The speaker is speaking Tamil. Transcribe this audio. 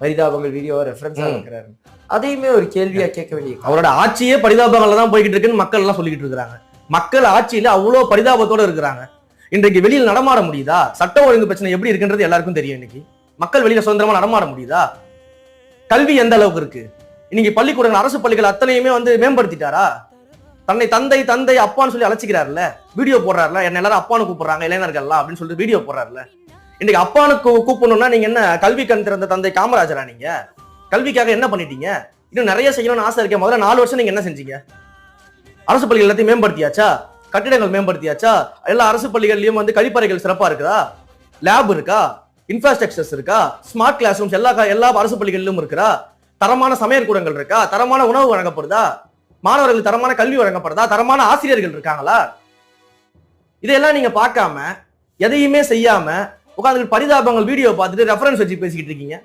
பரிதாபங்கள் வீடியோ ரெஃபரன்ஸா. இருக்கிறாரு அதையுமே ஒரு கேள்வியா கேட்க வேண்டிய அவரோட ஆட்சியே பரிதாபங்கள்ல தான் போய்கிட்டு இருக்குன்னு மக்கள் எல்லாம் சொல்லிக்கிட்டு இருக்காங்க மக்கள் ஆட்சியில அவ்வளவு பரிதாபத்தோட இருக்கிறாங்க. இன்றைக்கு வெளியில் நடமாட முடியுதா? சட்ட ஒழுங்கு பிரச்சனை எப்படி இருக்குன்றது எல்லாருக்கும் தெரியும் இன்னைக்கு. மக்கள் வெளியில சுதந்திரமா நடமாட முடியுதா? கல்வி எந்த அளவுக்கு இருக்கு? இன்னைக்கு பள்ளிக்கூடங்கள் அரசு பள்ளிகள் அத்தனையுமே வந்து மேம்படுத்திட்டாரா? தன்னை தந்தை தந்தை அப்பான்னு சொல்லி அழைச்சிக்கிறாருல்ல? வீடியோ போடுறாருல என்ன எல்லாரும் அப்பான்னு கூப்பிடுறாங்க இளைஞர்கள்லாம் அப்படின்னு சொல்லிட்டு வீடியோ போடுறாருல இன்னைக்கு அப்பானுக்கு கூப்பிடணும்னா நீங்க என்ன கல்வி கண் திறந்த தந்தை காமராஜரா நீங்க? கல்விக்காக என்ன பண்ணிட்டீங்க? இன்னும் நிறைய செய்யணும்னு ஆசை இருக்கேன் முதல்ல நாலு வருஷம் நீங்க என்ன செஞ்சீங்க? அரசு பள்ளிகள் எல்லாத்தையும் மேம்படுத்தியாச்சா? கட்டிடங்கள் மேம்படுத்தியாச்சா? எல்லா அரசு பள்ளிகள்லயும் வந்து கழிப்பறைகள் சிறப்பா இருக்குதா? லேப் இருக்கா? இன்ஃப்ராஸ்ட்ரக்சர்ஸ் இருக்கா? ஸ்மார்ட் கிளாஸ் ரூம்ஸ் எல்லா எல்லா அரசு பள்ளிகளிலும் இருக்கிறா தரமான சமையல் கூடங்கள் இருக்கா? தரமான உணவு வழங்கப்படுதா? மாணவர்கள் தரமான கல்வி வழங்கப்படுதா? தரமான ஆசிரியர்கள் இருக்காங்களா? இதையெல்லாம் நீங்க பார்க்காம எதையுமே செய்யாம உட்காந்துட்டு பரிதாபங்கள் வீடியோ பார்த்துட்டு ரெஃபரன்ஸ் வச்சு பேசிக்கிட்டு இருக்கீங்க.